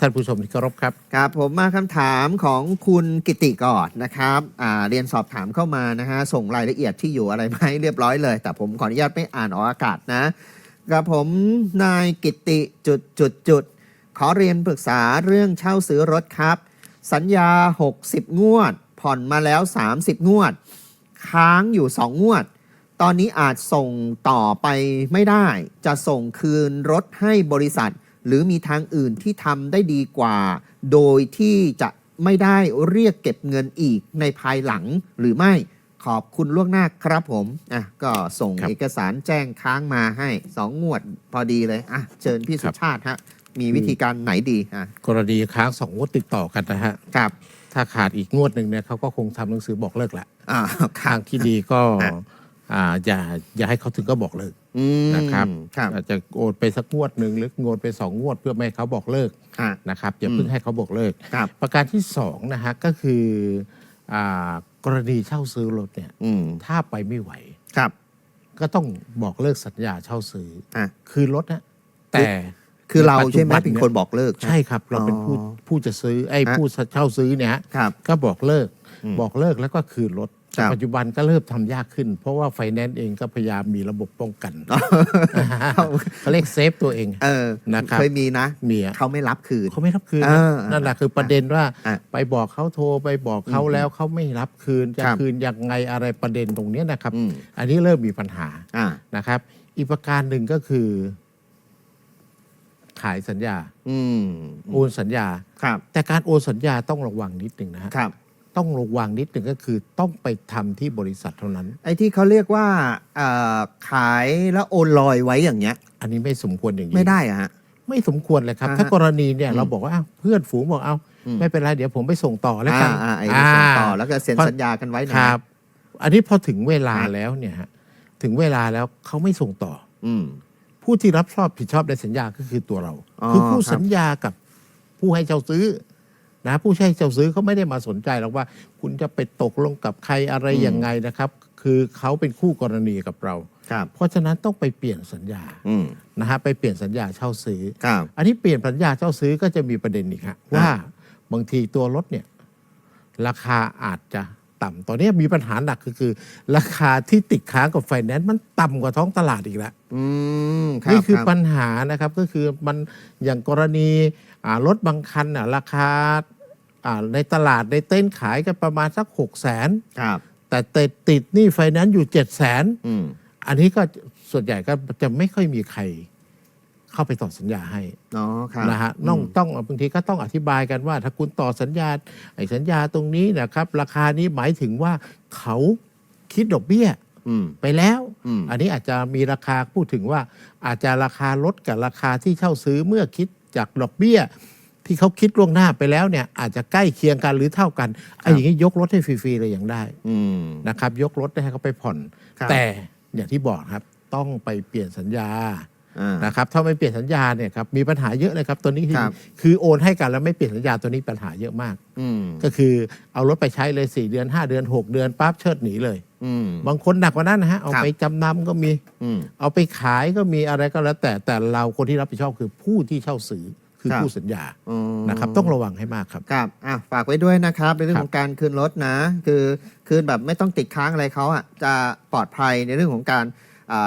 ท่านผู้ชมที่เคารพครับ ครับผมมาคำถามของคุณกิติก่อนนะครับอ่าเรียนสอบถามเข้ามานะฮะส่งรายละเอียดที่อยู่อะไรมาให้เรียบร้อยเลย แต่ผมขออนุญาตไม่อ่านออกอากาศนะกับผมนายกิติจุดจุดจุดขอเรียนปรึกษาเรื่องเช่าซื้อรถครับ สัญญา 60 งวด ผ่อนมาแล้ว 30 งวด ค้างอยู่ 2 งวด ตอนนี้อาจส่งต่อไปไม่ได้ จะส่งคืนรถให้บริษัท หรือมีทางอื่นที่ทำได้ดีกว่า โดยที่จะไม่ได้เรียกเก็บเงินอีกในภายหลังหรือไม่ขอบคุณล่วงหน้าครับผมอะก็ส่งครับเอกสารแจ้งค้างมาให้สองงวดพอดีเลยอะเชิญพี่สุชาติฮะมีวิธีการไหนดีอะกรณีค้างสองงวดติดต่อกันนะฮะครับ ถ้าขาดอีกงวดหนึ่งเนี่ยเขาก็คงทำหนังสือบอกเลิกแหละอ่าครัทางบที่ดีก็ อะอ่าอย่าอย่าให้เขาถึงก็บอกเลิกอืมนะครับครับอาจจะโอนไปสักงวดหนึ่งหรือโอนไปสองงวดเพื่อไม่ให้เขาบอกเลิกอะ นะครับอย่าเพิ่งอืมให้เขาบอกเลิก ครับประการที่สองนะฮะก็คืออ่ากรณีเช่าซื้อรถเนี่ยอืมถ้าไปไม่ไหว ครับก็ต้องบอกเลิกสัญญาเช่าซื้อ อะคืนรถนะแต่คือเราในปัจจุใช่ไหมบันเป็นเนี่ยคนบอกเลิก ใช่ครับ เราเป็นผู้อ๋อผู้จะซื้อไอ้ฮะ ผู้เช่าซื้อเนี่ยฮะครับ ก็บอกเลิก อืม บอกเลิกแล้วก็คืนรถครั แต่บปัจจุบันก็เริ่มทำยากขึ้น เพราะว่าไฟแนนซ์เองก็พยายามมีระบบป้องกันเขาเรียกเซฟตัวเองเออนะครับเคยมีนะมีอะเขาไม่รับคืนเขาไม่รับคืนเอนะอนั่นแหละคือประเด็นว่าอะไปบอกเขาโทรไปบอกเขาอืมแล้วเขาไม่รับคืนจะครับคืนยังไงอะไรประเด็นตรงเนี้ยนะครับอืมอันนี้เริ่มมีปัญหาอ่านะครับ อีกประการหนึ่งก็คือ ขายสัญญาอืมโอนสัญญาครับแต่การโอนสัญญาต้องระวังนิดหนึ่งนะฮะครับ ต้องระวังนิดหนึ่งก็คือต้องไปทำที่บริษัทเท่านั้น ไอ้ที่เขาเรียกว่าเอ่อขายแล้วโอนลอยไว้อย่างเงี้ย อันนี้ไม่สมควรอย่างนี้ไม่ได้อะฮะ ไม่สมควรเลยครับ อ่าฮะถ้ากรณีเนี่ยอืมเราบอกว่าอ้าวเพื่อนฝูงบอกเอาอืม ไม่เป็นไรเดี๋ยวผมไปส่งต่อแล้วกันอ่าอ่าไอ้ที่ส่งต่ออ่าแล้วก็เซ็นเพราะสัญญากันไว้นะ ครับ อันนี้พอถึงเวลาครับ แล้วเนี่ยฮะถึงเวลาแล้วเขาไม่ส่งต่อ อืม ผู้ที่รับชอบผิดชอบในสัญญาก็คือตัวเรา อ๋อคือผู้ครับ สัญญากับผู้ให้เจ้าซื้อ นะผู้ให้เจ้าซื้อเขาไม่ได้มาสนใจหรอกว่า คุณจะไปตกลงกับใครอะไรยังไงนะครับ คือเขาเป็นคู่กรณีกับเรา ครับ เพราะฉะนั้นต้องไปเปลี่ยนสัญญาอืม นะฮะไปเปลี่ยนสัญญาเช่าซื้อ ครับ อันนี้เปลี่ยนสัญญาเช่าซื้อก็จะมีประเด็นอีกฮะว่าบางทีตัวรถเนี่ย ราคาอาจจะ ต่ำตอนนี้มีปัญหาหนักก็คือ ราคาที่ติดค้างกับไฟแนนซ์มันต่ำกว่าท้องตลาดอีกแล้วอืมรับนี่คือรับปัญหานะครับก็คือมันอย่างกรณีอ่ารถบางคันอะราคาอ่าในตลาดในเต้นท์ขายกันประมาณสักหกแสนครับแต่ติดติดหนี่ไฟแนนซ์อยู่เจ็ดแสนอืมอันนี้ก็ส่วนใหญ่ก็จะไม่ค่อยมีใคร เข้าไปต่อสัญญาให้อ๋อครับนะฮะต้องต้องบางทีก็ต้องอธิบายกันว่า ถ้าคุณต่อสัญญาไอ้สัญญาตรงนี้นะครับ ราคานี้หมายถึงว่าเขาคิดดอกเบี้ยอืม ไปแล้ว อืม อันนี้อาจจะมีราคาพูดถึงว่า อาจจะราคาลดกับราคาที่เช่าซื้อเมื่อคิดจากดอกเบี้ย ที่เขาคิดล่วงหน้าไปแล้วเนี่ย อาจจะใกล้เคียงกันหรือเท่ากันไอ้อย่างนี้ยกรถให้ฟรีๆเลยยังได้ อืม นะครับยกรถให้เขาไปผ่อน ครับแต่อย่างที่บอกครับต้องไปเปลี่ยนสัญญาอ่า นะครับถ้าไม่เปลี่ยนสัญญาเนี่ยครับมีปัญหาเยอะเลยครับตัวนี้คือครับคือโอนให้กันแล้วไม่เปลี่ยนสัญญาตัวนี้ปัญหาเยอะมากอืมก็คือเอารถไปใช้เลย 4 เดือน 5 เดือน 6 เดือนปั๊บเชิดหนีเลยอืมบางคนหนักกว่านั้นนะฮะเอาครับไปจำนำก็มีอืมเอาไปขายก็มีอะไรก็แล้วแต่แต่เราคนที่รับผิดชอบคือผู้ที่เช่าซื้อคือครับผู้สัญญาอืมนะครับต้องระวังให้มากครับครับอะฝากไว้ด้วยนะครับในเรื่อคงรับของการคืนรถนะ คือคืนแบบไม่ต้องติดค้างอะไรเขาอะจะปลอดภัยในเรื่องของการอ่า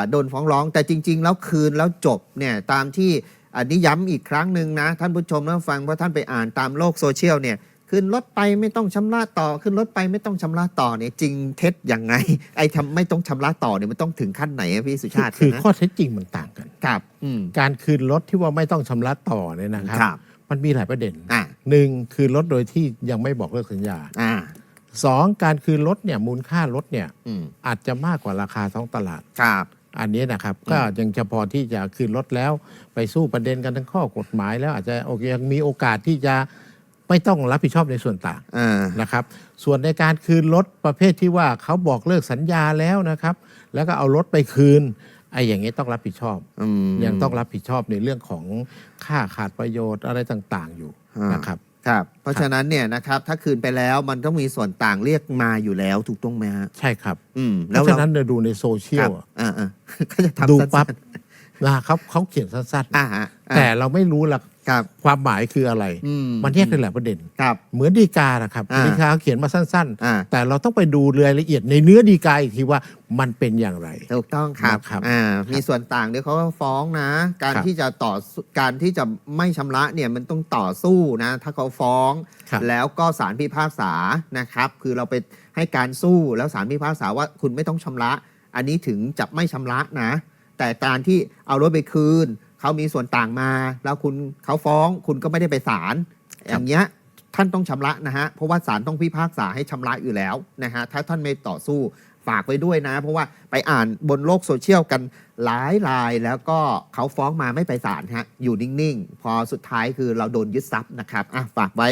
โดนฟ้องร้อง แต่จริง ๆ แล้วคืนแล้วจบเนี่ยตามที่อันนี้ย้ำอีกครั้งหนึ่งนะ ท่านผู้ชมท่านผู้ฟังเพราะท่านไปอ่านตามโลกโซเชียลเนี่ยคืนรถไปไม่ต้องชำระต่อ ขึ้นรถไปไม่ต้องชำระต่อเนี่ยจริงเท็จยังไง ไอ้ทำไม่ต้องชำระต่อเนี่ยมันต้องถึงขั้นไหนอะพี่สุชาติคือนะข้อเท็จจริงมันต่างกันครับอืมการคืนรถที่ว่าไม่ต้องชำระต่อเนี่ยนะครับครับ มันมีหลายประเด็นอ่าหนึ่งคืนรถโดยที่ยังไม่บอกเลิกสัญญาอ่า สองการคืนรถเนี่ยมูลค่ารถเนี่ยอืมอาจจะมากกว่าราคาท้องตลาด ครับ อันนี้นะครับอืมก็ยังจะพอที่จะคืนรถแล้ว ไปสู้ประเด็นกันทั้งข้อกฎหมายแล้วอาจจะโอเคยังมีโอกาสที่จะไม่ต้องรับผิดชอบในส่วนต่าง อ่า นะครับส่วนในการคืนรถประเภทที่ว่าเขาบอกเลิกสัญญาแล้วนะครับ แล้วก็เอารถไปคืนไอ้อย่างนี้ต้องรับผิดชอบอืมยังต้องรับผิดชอบในเรื่องของค่าขาดประโยชน์อะไรต่าง ๆ อยู่อ่าน นะครับ ครับ เพราะฉะนั้นเนี่ยนะครับถ้าคืนไปแล้วมันต้องมีส่วนต่างเรียกมาอยู่แล้วถูกต้องไหมฮะใช่ครับ อืมเพราะฉะนั้นเนี่ยดูในโซเชียครัลบอะ อ่าอ่าก็จะทำดูสั้นๆปั๊บนะเขาเขาเขียนสั้นอ่าฮะๆแต่เราไม่รู้ละ ครับความหมายคืออะไร อืมมันแยกกันหลายประเด็น ครับ เหมือนดีกานะครับอ่าดีกาเขียนมาสั้นอ่า ๆ แต่เราต้องไปดูรายละเอียดในเนื้อดีกาอีกทีว่ามันเป็นอย่างไร ถูกต้องครับนะครับอ่ามีส่วนต่างเดี๋ยวเขาก็ฟ้องนะ การครับที่จะต่อสู้การที่จะไม่ชำระเนี่ยมันต้องต่อสู้นะ ถ้าเขาฟ้อง ครับ แล้วก็ศาลพิพากษานะครับ คือเราไปให้การสู้แล้วศาลพิพากษาว่าคุณไม่ต้องชำระ อันนี้ถึงจะไม่ชำระนะ แต่การที่เอารถไปคืน เขามีส่วนต่างมา แล้วคุณเขาฟ้องคุณก็ไม่ได้ไปศาลอย่างเงี้ยท่านต้องชำระนะฮะเพราะว่าศาลต้องพิพากษาให้ชำระอยู่แล้วนะฮะถ้าท่านไม่ต่อสู้ฝากไว้ด้วยนะ เพราะว่าไปอ่านบนโลกโซเชียลกันหลายราย แล้วก็เขาฟ้องมาไม่ไปศาลฮะอยู่นิ่ง ๆ พอสุดท้ายคือเราโดนยึดทรัพย์นะครับอะฝากไว้